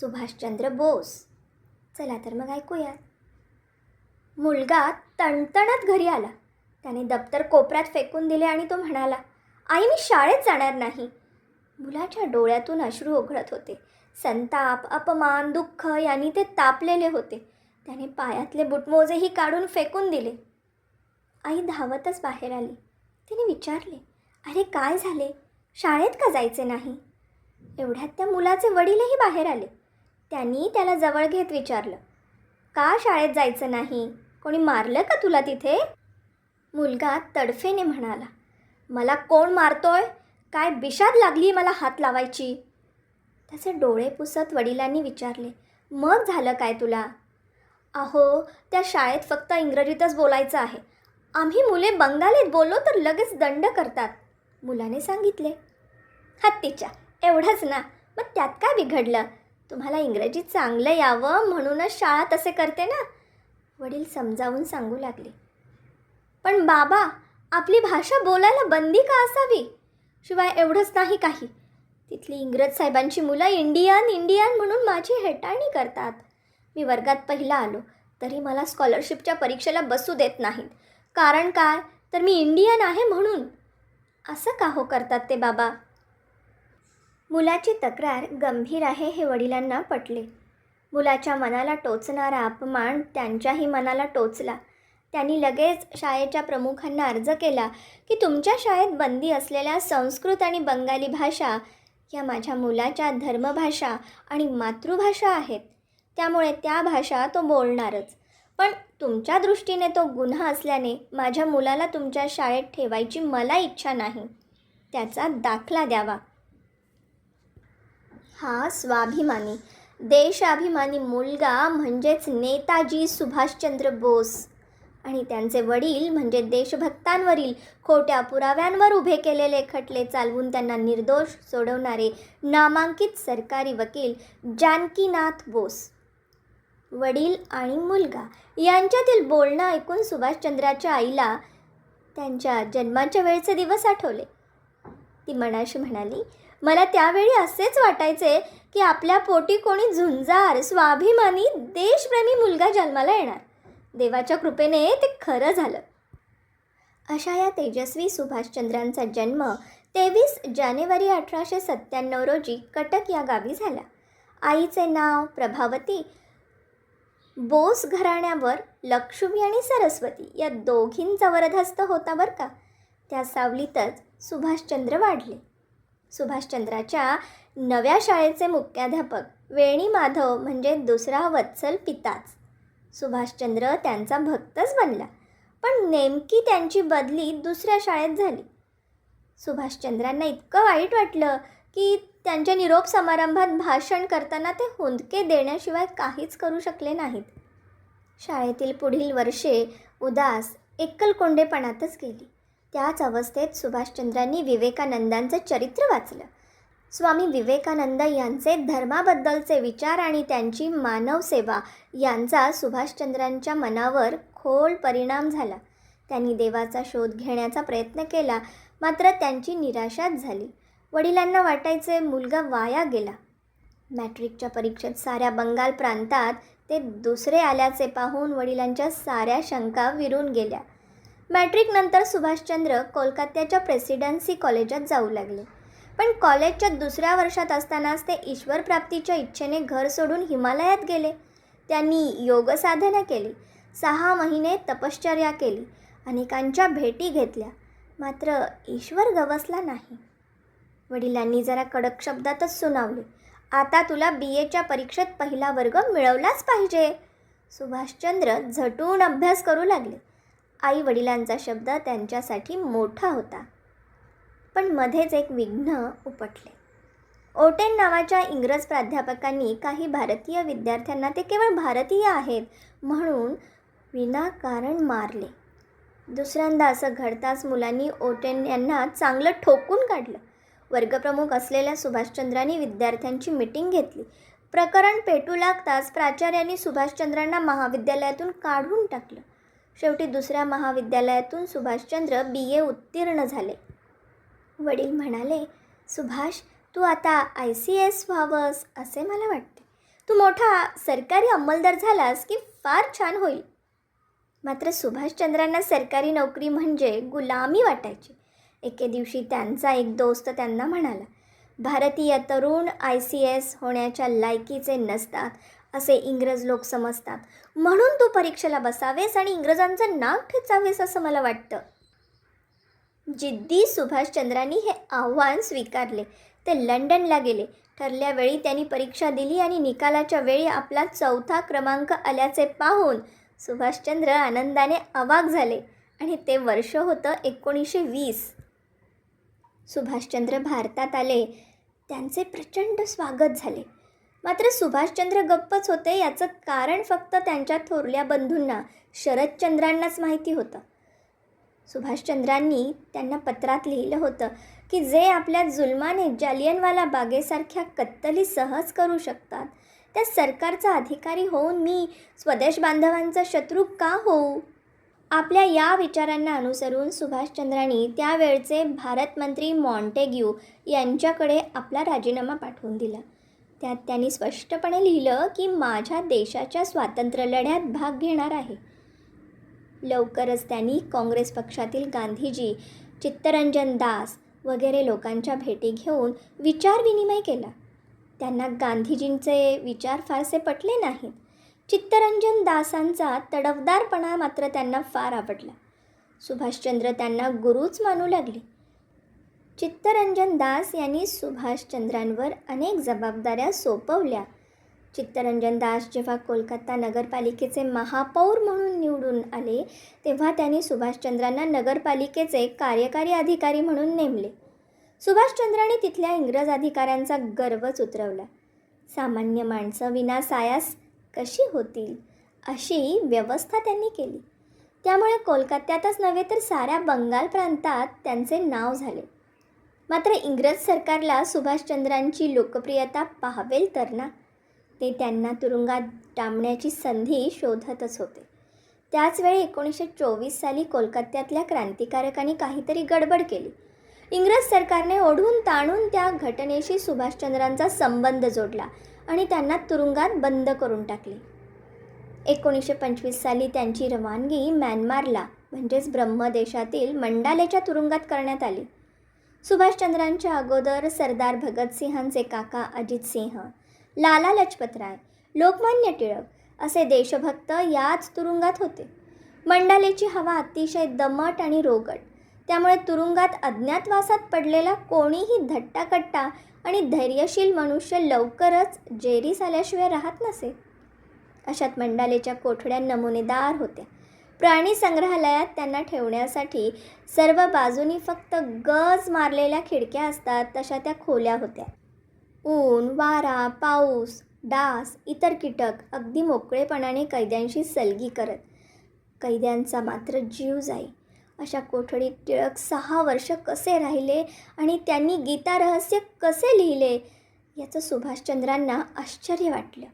सुभाषचंद्र बोस. चला तर मग ऐकूया. मुलगा तणतणत घरी आला. त्याने दप्तर कोपऱ्यात फेकून दिले आणि तो म्हणाला आई मी शाळेत जाणार नाही. मुलाच्या डोळ्यातून अश्रू ओघळत होते. संताप अपमान दुःख यांनी ते तापलेले होते. त्याने पायातले बुटमोजेही काढून फेकून दिले. आई धावतच बाहेर आली. तिने विचारले अरे काय झाले? शाळेत का जायचे नाही? एवढ्यात त्या मुलाचे वडीलही बाहेर आले. त्यांनी त्याला जवळ घेत विचारलं का शाळेत जायचं नाही? कोणी मारलं का तुला तिथे? मुलगा तडफेने म्हणाला मला कोण मारतोय? काय बिशाद लागली मला हात लावायची. त्याचे डोळे पुसत वडिलांनी विचारले मग झालं काय तुला? अहो त्या शाळेत फक्त इंग्रजीतच बोलायचं आहे. आम्ही मुले बंगालीत बोललो तर लगेच दंड करतात. मुलाने सांगितले हत्तीच्या एवढंच ना. मग त्यात काय बिघडलं? तुम्हाला इंग्रजी चांगलं यावं म्हणूनच शाळा तसे करते ना? वडील समजावून सांगू लागले. पण बाबा आपली भाषा बोलायला बंदी का असावी? शिवाय एवढंच नाही काही. तिथली इंग्रज साहेबांची मुलं इंडियन इंडियन म्हणून माझी हेटाळणी करतात. मी वर्गात पहिला आलो तरी मला स्कॉलरशिपच्या परीक्षेला बसू देत नाहीत. कारण काय? तर मी इंडियन आहे म्हणून. असं का हो करतात ते बाबा? मुलाची तक्रार गंभीर आहे हे वडिलांना पटले. मुलाच्या मनाला टोचणारा अपमान त्यांच्याही मनाला टोचला. त्यांनी लगेच शाळेच्या प्रमुखांना अर्ज केला की तुमच्या शाळेत बंदी असलेल्या संस्कृत आणि बंगाली भाषा या माझ्या मुलाच्या धर्मभाषा आणि मातृभाषा आहेत. त्यामुळे त्या भाषा तो बोलणारच. पण तुमच्या दृष्टीने तो गुन्हा असल्याने माझ्या मुलाला तुमच्या शाळेत ठेवायची मला इच्छा नाही. त्याचा दाखला द्यावा. हा स्वाभिमानी. देशाभिमानी मुलगा म्हणजेच नेताजी सुभाषचंद्र बोस. आणि त्यांचे वडील म्हणजे देशभक्तांवरील खोट्या पुराव्यांवर उभे केलेले खटले चालवून त्यांना निर्दोष सोडवणारे नामांकित सरकारी वकील जानकीनाथ बोस. वडील आणि मुलगा यांच्यातील बोलणं ऐकून सुभाषचंद्राच्या आईला त्यांच्या जन्माच्या वेळचे दिवस आठवले. ती मनाशी म्हणाली मला त्यावेळी असेच वाटायचे की आपल्या पोटी कोणी झुंजार स्वाभिमानी देशप्रेमी मुलगा जन्माला येणार. देवाच्या कृपेने ते खरं झालं. अशा या तेजस्वी सुभाषचंद्रांचा जन्म तेवीस जानेवारी अठराशे सत्त्याण्णव रोजी कटक या गावी झाला. आईचे नाव प्रभावती बोस घराण्यावर लक्ष्मी आणि सरस्वती या दोघींचा वरदहस्त होता बरं का. त्या सावलीतच सुभाषचंद्र वाढले. सुभाषचंद्राच्या नव्या शाळेचे मुख्याध्यापक. वेणी माधव म्हणजे दुसरा वत्सल पिताच. सुभाषचंद्र त्यांचा भक्तच बनला पण नेमकी त्यांची बदली दुसऱ्या शाळेत झाली. सुभाषचंद्रांना इतकं वाईट वाटलं की त्यांच्या निरोप समारंभात भाषण करताना ते हुंदके देण्याशिवाय काहीच करू शकले नाहीत. शाळेतील पुढील वर्षे उदास एकलकोंडेपणातच गेली. त्याच अवस्थेत सुभाषचंद्रांनी विवेकानंदांचं चरित्र वाचलं. स्वामी विवेकानंद यांचे धर्माबद्दलचे विचार आणि त्यांची मानवसेवा यांचा सुभाषचंद्रांच्या मनावर खोल परिणाम झाला. त्यांनी देवाचा शोध घेण्याचा प्रयत्न केला मात्र त्यांची निराशाच झाली. वडिलांना वाटायचे मुलगा वाया गेला. मॅट्रिकच्या परीक्षेत साऱ्या बंगाल प्रांतात ते दुसरे आल्याचे पाहून वडिलांच्या साऱ्या शंका विरून गेल्या. मॅट्रिकनंतर सुभाषचंद्र कोलकात्याच्या प्रेसिडेन्सी कॉलेजात जाऊ लागले. पण कॉलेजच्या दुसऱ्या वर्षात असतानाच ते ईश्वरप्राप्तीच्या इच्छेने घर सोडून हिमालयात गेले. त्यांनी योगसाधना केली. सहा महिने तपश्चर्या केली. अनेकांच्या भेटी घेतल्या. मात्र ईश्वर गवसला नाही. वडिलांनी जरा कडक शब्दातच सुनावले. आता तुला बी एच्या परीक्षेत पहिला वर्ग मिळवलाच पाहिजे. सुभाषचंद्र झटून अभ्यास करू लागले. आई वडिलांचा शब्द त्यांच्यासाठी मोठा होता. पण मध्येच एक विघ्न उपटले. ओटेन नावाच्या इंग्रज प्राध्यापकांनी काही भारतीय विद्यार्थ्यांना ते केवळ भारतीय आहेत म्हणून विनाकारण मारले. दुसऱ्यांदा असं घडताच मुलांनी ओटेन यांना चांगलं ठोकून काढलं. वर्गप्रमुख असलेल्या सुभाषचंद्रांनी विद्यार्थ्यांची मिटिंग घेतली. प्रकरण पेटू लागताच प्राचार्यांनी सुभाषचंद्रांना महाविद्यालयातून काढून टाकलं. शेवटी दुसऱ्या महाविद्यालयातून सुभाषचंद्र बी ए उत्तीर्ण झाले. वडील म्हणाले सुभाष तू आता आय सी एस व्हावंस असे मला वाटते. तू मोठा सरकारी अंमलदार झालास की फार छान होईल. मात्र सुभाषचंद्रांना सरकारी नोकरी म्हणजे गुलामी वाटायची. एके दिवशी त्यांचा एक दोस्त त्यांना म्हणाला भारतीय तरुण आय सी एस होण्याच्या लायकीचे नसतात. असे इंग्रज लोक समजतात. म्हणून तू परीक्षेला बसावेस आणि इंग्रजांचं नाव ठेचावेस असं मला वाटतं. जिद्दी सुभाषचंद्रांनी हे आव्हान स्वीकारले. ते लंडनला गेले. ठरल्या वेळी त्यांनी परीक्षा दिली आणि निकालाच्या वेळी आपला चौथा क्रमांक आल्याचे पाहून सुभाषचंद्र आनंदाने अवाक झाले आणि ते वर्ष होतं एकोणीसशे वीस. सुभाषचंद्र भारतात आले. त्यांचे प्रचंड स्वागत झाले. मात्र सुभाषचंद्र गप्पच होते याचं कारण फक्त त्यांच्या थोरल्या बंधूंना शरदचंद्रांनाच माहिती होतं. सुभाषचंद्रांनी त्यांना पत्रात लिहिलं होतं की जे आपल्या जुलमाने जालियनवाला बागेसारख्या कत्तली सहज करू शकतात त्या सरकारचा अधिकारी होऊन मी स्वदेश बांधवांचा शत्रू का होऊ? आपल्या या विचारांना अनुसरून सुभाषचंद्रांनी त्यावेळचे भारतमंत्री मॉन्टेग्यू यांच्याकडे आपला राजीनामा पाठवून दिला. त्यात त्यांनी स्पष्टपणे लिहिलं की माझ्या देशाच्या स्वातंत्र्यलढ्यात भाग घेणार आहे. लवकरच त्यांनी काँग्रेस पक्षातील गांधीजी चित्तरंजन दास वगैरे लोकांच्या भेटी घेऊन विचारविनिमय केला. त्यांना गांधीजींचे विचार फारसे पटले नाहीत. चित्तरंजन दासांचा तडफदारपणा मात्र त्यांना फार आवडला. सुभाषचंद्र त्यांना गुरुच मानू लागले. चित्तरंजन दास यांनी सुभाषचंद्रांवर अनेक जबाबदाऱ्या सोपवल्या. चित्तरंजन दास जेव्हा कोलकाता नगरपालिकेचे महापौर म्हणून निवडून आले तेव्हा त्यांनी सुभाषचंद्रांना नगरपालिकेचे कार्यकारी अधिकारी म्हणून नेमले. सुभाषचंद्रांनी तिथल्या इंग्रज अधिकाऱ्यांचा गर्वच उतरवला. सामान्य माणसं विना सायास कशी होतील अशी व्यवस्था त्यांनी केली. त्यामुळे कोलकात्यातच नव्हे तर साऱ्या बंगाल प्रांतात त्यांचे नाव झाले. मात्र इंग्रज सरकारला सुभाषचंद्रांची लोकप्रियता पाहावेल तर ना? ते त्यांना तुरुंगात डांबण्याची संधी शोधतच होते. त्याचवेळी एकोणीसशे चोवीस साली कोलकात्यातल्या क्रांतिकारकांनी काहीतरी गडबड केली. इंग्रज सरकारने ओढून ताणून त्या घटनेशी सुभाषचंद्रांचा संबंध जोडला आणि त्यांना तुरुंगात बंद करून टाकले. एकोणीसशे पंचवीस साली त्यांची रवानगी म्यानमारला म्हणजेच ब्रह्मदेशातील मंडालेच्या तुरुंगात करण्यात आली. सुभाषचंद्रांच्या अगोदर सरदार भगतसिंहांचे काका अजित सिंह लाला लजपतराय लोकमान्य टिळक असे देशभक्त याच तुरुंगात होते. मंडालेची हवा अतिशय दमट आणि रोगट. त्यामुळे तुरुंगात अज्ञातवासात पडलेला कोणीही धट्टाकट्टा आणि धैर्यशील मनुष्य लवकरच जेरीस आल्याशिवाय राहत नसे. अशात मंडालेच्या कोठड्या नमुनेदार होत्या प्राणी संग्रहालयात त्यांना ठेवण्यासाठी सर्व बाजूनी फक्त गज मारलेल्या खिडक्या असतात तशा त्या खोल्या होत्या. ऊन वारा पाऊस डास इतर कीटक अगदी मोकळेपणाने कैद्यांशी सलगी करत कैद्यांचा मात्र जीव जाई. अशा कोठडीत टिळक सहा वर्ष कसे राहिले आणि त्यांनी गीता रहस्य कसे लिहिले याचं सुभाषचंद्रांना आश्चर्य वाटलं.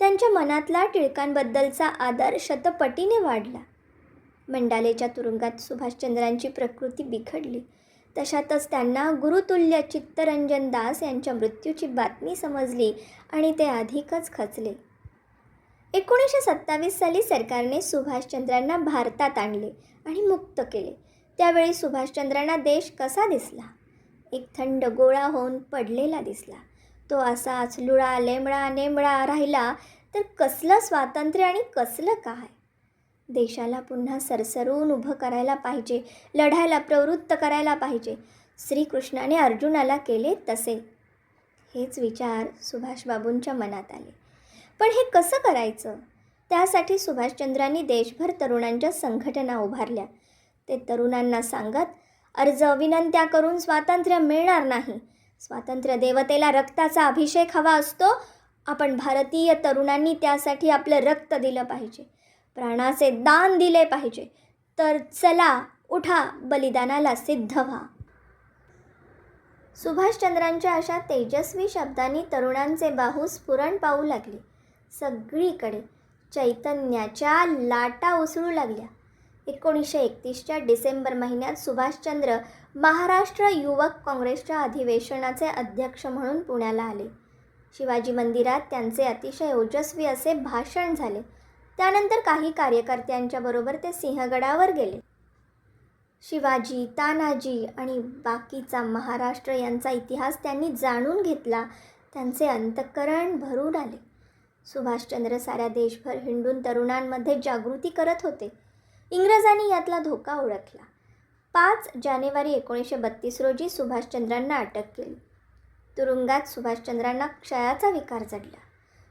त्यांच्या मनातला टिळकांबद्दलचा आदर शतपटीने वाढला. मंडालेच्या तुरुंगात सुभाषचंद्रांची प्रकृती बिघडली. तशातच त्यांना गुरुतुल्य चित्तरंजन दास यांच्या मृत्यूची बातमी समजली आणि ते अधिकच खचले. एकोणीसशे सत्तावीस साली सरकारने सुभाषचंद्रांना भारतात आणले आणि मुक्त केले. त्यावेळी सुभाषचंद्रांना देश कसा दिसला? एक थंड गोळा होऊन पडलेला दिसला. तो असाच लुळा लेमळा नेमळा राहिला तर कसलं स्वातंत्र्य आणि कसलं काय? देशाला पुन्हा सरसरून उभं करायला पाहिजे लढायला प्रवृत्त करायला पाहिजे. श्रीकृष्णाने अर्जुनाला केले तसे. हेच विचार सुभाषबाबूंच्या मनात आले. पण हे कसं करायचं? त्यासाठी सुभाषचंद्रांनी देशभर तरुणांच्या संघटना उभारल्या. ते तरुणांना सांगत अर्ज विनंत्या करून स्वातंत्र्य मिळणार नाही. स्वातंत्र्य देवतेला रक्ताचा अभिषेक हवा असतो. आपण भारतीय तरुणांनी त्यासाठी आपलं रक्त दिलं पाहिजे. प्राणाचे दान दिले पाहिजे. तर चला उठा बलिदानाला सिद्ध व्हा. सुभाषचंद्रांच्या अशा तेजस्वी शब्दांनी तरुणांचे बाहू स्फुरण पाहू लागले. सगळीकडे चैतन्याच्या लाटा उसळू लागल्या. एकोणीसशे एकतीसच्या डिसेंबर महिन्यात सुभाषचंद्र महाराष्ट्र युवक काँग्रेसच्या अधिवेशनाचे अध्यक्ष म्हणून पुण्याला आले. शिवाजी मंदिरात त्यांचे अतिशय ओजस्वी असे भाषण झाले. त्यानंतर काही कार्यकर्त्यांच्या बरोबर ते सिंहगडावर गेले. शिवाजी तानाजी आणि बाकीचा महाराष्ट्र यांचा इतिहास त्यांनी जाणून घेतला. त्यांचे अंतःकरण भरून आले. सुभाषचंद्र साऱ्या देशभर हिंडून तरुणांमध्ये जागृती करत होते. इंग्रजांनी यातला धोका ओळखला. पाच जानेवारी एकोणीसशे बत्तीस रोजी सुभाषचंद्रांना अटक केली. तुरुंगात सुभाषचंद्रांना क्षयाचा विकार जडला.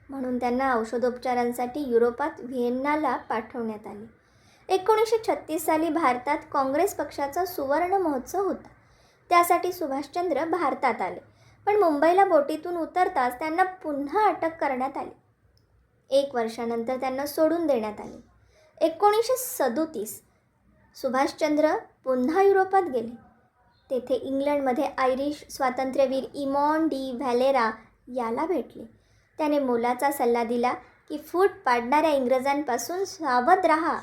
म्हणून त्यांना औषधोपचारांसाठी युरोपात व्हिएन्नाला पाठवण्यात आले. एकोणीसशे छत्तीस साली भारतात काँग्रेस पक्षाचा सुवर्ण महोत्सव होता. त्यासाठी सुभाषचंद्र भारतात आले. पण मुंबईला बोटीतून उतरताच त्यांना पुन्हा अटक करण्यात आली. एक वर्षानंतर त्यांना सोडून देण्यात आले. एकोणीसशे सदोतीस सुभाषचंद्र पुन्हा युरोपात गेले. तेथे इंग्लंडमध्ये आयरिश स्वातंत्र्यवीर इमॉन डी व्हॅलेरा याला भेटले. त्याने मोलाचा सल्ला दिला की फूट पाडणाऱ्या इंग्रजांपासून सावध राहा.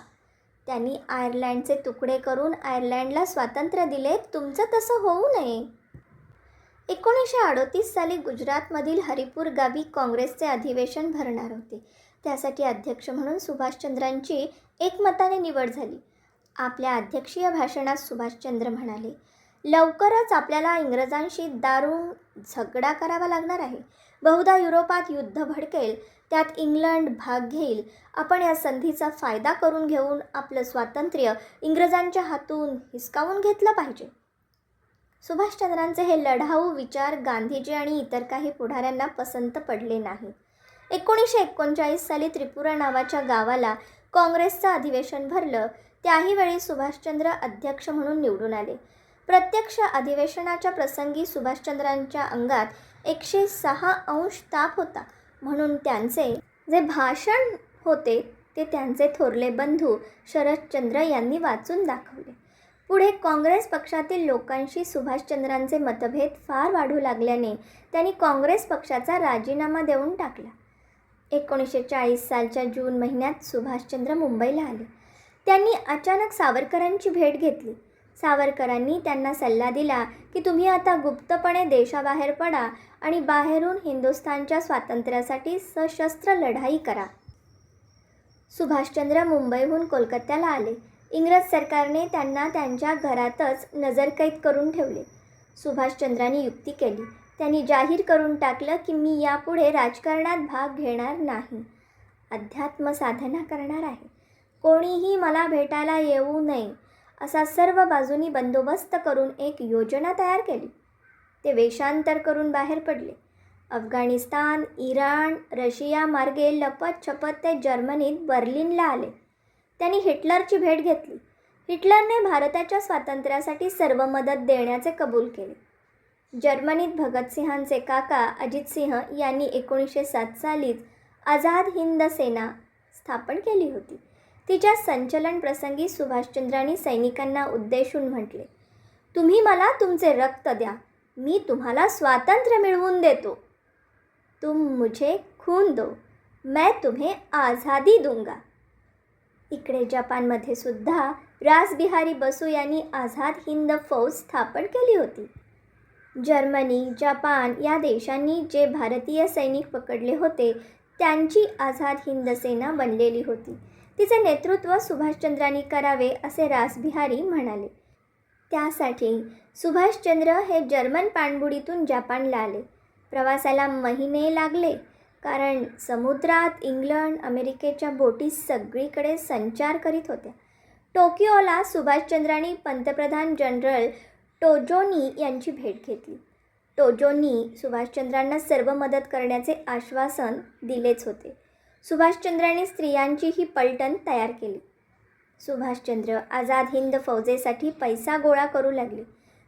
त्यांनी आयर्लंडचे तुकडे करून आयर्लंडला स्वातंत्र्य दिले. तुमचं तसं होऊ नये. एकोणीसशे अडोतीस साली गुजरातमधील हरिपूर गावी काँग्रेसचे अधिवेशन भरणार होते. त्यासाठी अध्यक्ष म्हणून सुभाषचंद्रांची एकमताने निवड झाली. आपल्या अध्यक्षीय भाषणात सुभाषचंद्र म्हणाले लवकरच आपल्याला इंग्रजांशी दारुण झगडा करावा लागणार आहे. बहुधा युरोपात युद्ध भडकेल त्यात इंग्लंड भाग घेईल. आपण या संधीचा फायदा करून घेऊन आपलं स्वातंत्र्य इंग्रजांच्या हातून हिसकावून घेतलं पाहिजे. सुभाषचंद्रांचे हे लढाऊ विचार गांधीजी आणि इतर काही पुढाऱ्यांना पसंत पडले नाही. एकोणीसशे एकोणचाळीस साली त्रिपुरा नावाच्या गावाला काँग्रेसचं अधिवेशन भरलं. त्याही वेळी सुभाषचंद्र अध्यक्ष म्हणून निवडून आले. प्रत्यक्ष अधिवेशनाच्या प्रसंगी सुभाषचंद्रांच्या अंगात एकशे सहा अंश ताप होता. म्हणून त्यांचे जे भाषण होते ते त्यांचे थोरले बंधू शरदचंद्र यांनी वाचून दाखवले. पुढे काँग्रेस पक्षातील लोकांशी सुभाषचंद्रांचे मतभेद फार वाढू लागल्याने त्यांनी काँग्रेस पक्षाचा राजीनामा देऊन टाकला. एकोणीसशे चाळीस सालच्या जून महिन्यात सुभाषचंद्र मुंबईला आले. त्यांनी अचानक सावरकरांची भेट घेतली. सावरकरांनी त्यांना सल्ला दिला की तुम्ही आता गुप्तपणे देशाबाहेर पडा आणि बाहेरून हिंदुस्थानच्या स्वातंत्र्यासाठी सशस्त्र लढाई करा. सुभाषचंद्र मुंबईहून कोलकात्याला आले. इंग्रज सरकारने त्यांना त्यांच्या घरातच नजरकैद करून ठेवले. सुभाषचंद्रांनी युक्ती केली. त्यांनी जाहीर करून टाकलं की मी यापुढे राजकारणात भाग घेणार नाही. अध्यात्म साधना करणार आहे. कोणीही मला भेटायला येऊ नये. असा सर्व बाजूनी बंदोबस्त करून एक योजना तयार केली. ते वेषांतर करून बाहेर पडले. अफगाणिस्तान इराण रशिया मार्गे लपत छपत ते जर्मनीत बर्लिनला आले. त्यांनी हिटलरची भेट घेतली. हिटलरने भारताच्या स्वातंत्र्यासाठी सर्व मदत देण्याचे कबूल केले. जर्मनीत भगतसिंहांचे काका अजितसिंह यांनी एकोणीसशे सात सालीच आझाद हिंद सेना स्थापन केली होती. तिच्या संचलन प्रसंगी सुभाषचंद्रांनी सैनिकांना उद्देशून म्हटले तुम्ही मला तुमचे रक्त द्या. मी तुम्हाला स्वातंत्र्य मिळवून देतो. तुम मुझे खून दो. मैं तुम्हें आझादी दूंगा. इकडे जपानमध्ये सुद्धा रासबिहारी बसू यांनी आझाद हिंद फौज स्थापन केली होती. जर्मनी जपान या देशांनी जे भारतीय सैनिक पकडले होते त्यांची आझाद हिंद सेना बनलेली होती. तिचे नेतृत्व सुभाषचंद्रांनी करावे असे रासबिहारी म्हणाले. त्यासाठी सुभाषचंद्र हे जर्मन पाणबुडीतून जपानला आले. प्रवासाला महिने लागले कारण समुद्रात इंग्लंड अमेरिकेच्या बोटी सगळीकडे संचार करीत होत्या. टोकियोला सुभाषचंद्रांनी पंतप्रधान जनरल टोजोनी यांची भेट घेतली. टोजोनी सुभाषचंद्रांना सर्व मदत करण्याचे आश्वासन दिलेच होते. सुभाषचंद्रांनी स्त्रियांची ही पलटण तयार केली. सुभाषचंद्र आझाद हिंद फौजेसाठी पैसा गोळा करू लागले.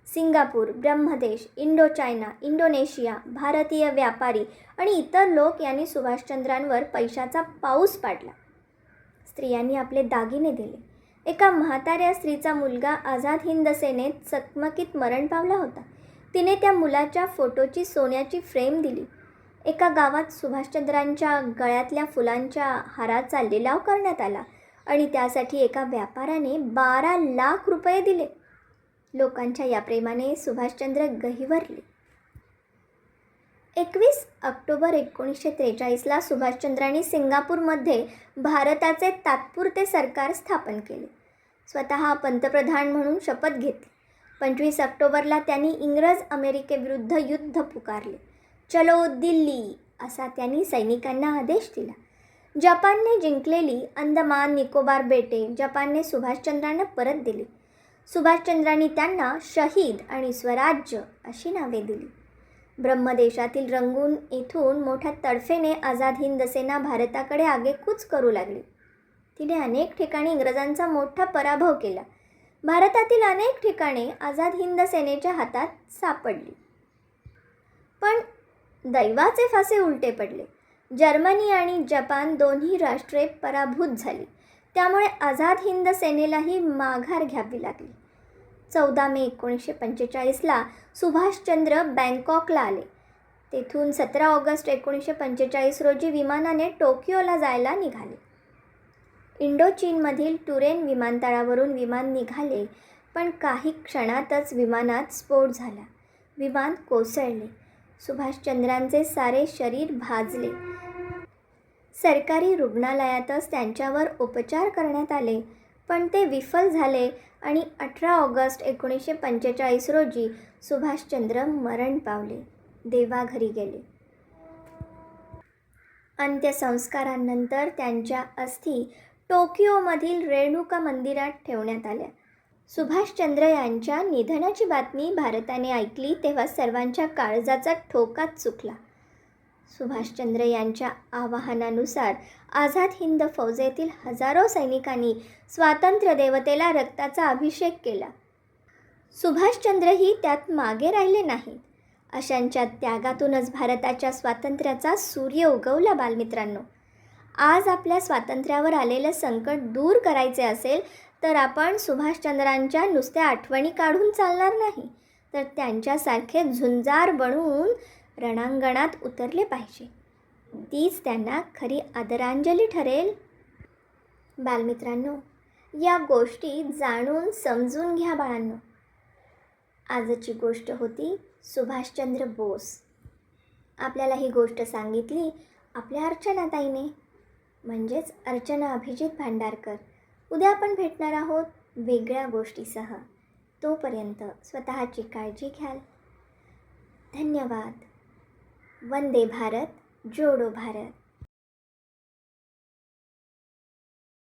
Singapore Brahmadesh Indo China Indonesia भारतीय व्यापारी आणि इतर लोक यांनी सुभाषचंद्रांवर पैशाचा पाऊस पाडला. स्त्रियांनी आपले दागिने दिले. एका म्हाताऱ्या स्त्रीचा मुलगा आझाद हिंद सेनेत चकमकीत मरण पावला होता. तिने त्या मुलाच्या फोटोची सोन्याची फ्रेम दिली. एका गावात सुभाषचंद्रांच्या गळ्यातल्या फुलांच्या हाराचा लिलाव करण्यात आला आणि त्यासाठी एका व्यापाऱ्याने बारा लाख रुपये दिले. लोकांच्या या प्रेमाने सुभाषचंद्र गहिवरले. एकवीस ऑक्टोबर एकोणीसशे त्रेचाळीसला सुभाषचंद्रांनी सिंगापूरमध्ये भारताचे तात्पुरते सरकार स्थापन केले. स्वतः पंतप्रधान म्हणून शपथ घेतली. पंचवीस ऑक्टोबरला त्यांनी इंग्रज अमेरिकेविरुद्ध युद्ध पुकारले. चलो दिल्ली असा त्यांनी सैनिकांना आदेश दिला. जपानने जिंकलेली अंदमान निकोबार बेटे जपानने सुभाषचंद्रांना परत दिली. सुभाषचंद्रांनी त्यांना शहीद आणि स्वराज्य अशी नावे दिली. ब्रह्मदेशातील रंगून येथून मोठ्या तडफेने आझाद हिंद सेना भारताकडे आगेकूच करू लागली. तिने अनेक ठिकाणी इंग्रजांचा मोठा पराभव केला. भारतातील अनेक ठिकाणे आझाद हिंद सेनेच्या हातात सापडली. पण दैवाचे फासे उलटे पडले. जर्मनी आणि जपान दोन्ही राष्ट्रे पराभूत झाली. त्यामुळे आझाद हिंद सेनेलाही माघार घ्यावी लागली. चौदा मे एकोणीसशे पंचेचाळीसला सुभाषचंद्र बँकॉकला आले. तेथून सतरा ऑगस्ट एकोणीसशे पंचेचाळीस रोजी विमानाने टोकियोला जायला निघाले. इंडो चीनमधील टुरेन विमानतळावरून विमान निघाले पण काही क्षणातच विमानात स्फोट झाला. विमान कोसळले. सुभाषचंद्रांचे सारे शरीर भाजले. सरकारी रुग्णालयातच त्यांच्यावर उपचार करण्यात आले. पण ते विफल झाले आणि अठरा ऑगस्ट एकोणीसशे पंचेचाळीस रोजी सुभाषचंद्र मरण पावले. देवाघरी गेले. अंत्यसंस्कारानंतर त्यांच्या अस्थी टोकियोमधील रेणुका मंदिरात ठेवण्यात आल्या. सुभाषचंद्र यांच्या निधनाची बातमी भारताने ऐकली तेव्हा सर्वांच्या काळजाचा ठोकाच चुकला. सुभाषचंद्र यांच्या आवाहनानुसार आझाद हिंद फौजेतील हजारो सैनिकांनी स्वातंत्र्य देवतेला रक्ताचा अभिषेक केला. सुभाषचंद्रही त्यात मागे राहिले नाहीत. अशांच्या त्यागातूनच भारताच्या स्वातंत्र्याचा सूर्य उगवला बालमित्रांनो. आज आपल्या स्वातंत्र्यावर आलेलं संकट दूर करायचे असेल तर आपण सुभाषचंद्रांच्या नुसत्या आठवणी काढून चालणार नाही. तर त्यांच्यासारखे झुंजार बनवून रणांगणात उतरले पाहिजे. तीच त्यांना खरी आदरांजली ठरेल. बालमित्रांनो या गोष्टी जाणून समजून घ्या बाळांनो. आजची गोष्ट होती सुभाषचंद्र बोस. आपल्याला ही गोष्ट सांगितली आपल्या अर्चनाताईने. म्हणजेच अर्चना अभिजित भांडारकर. उद्या आपण भेटणार आहोत वेगळ्या गोष्टीसह. तोपर्यंत स्वतःची काळजी घ्याल. धन्यवाद. वंदे भारत. जोडो भारत.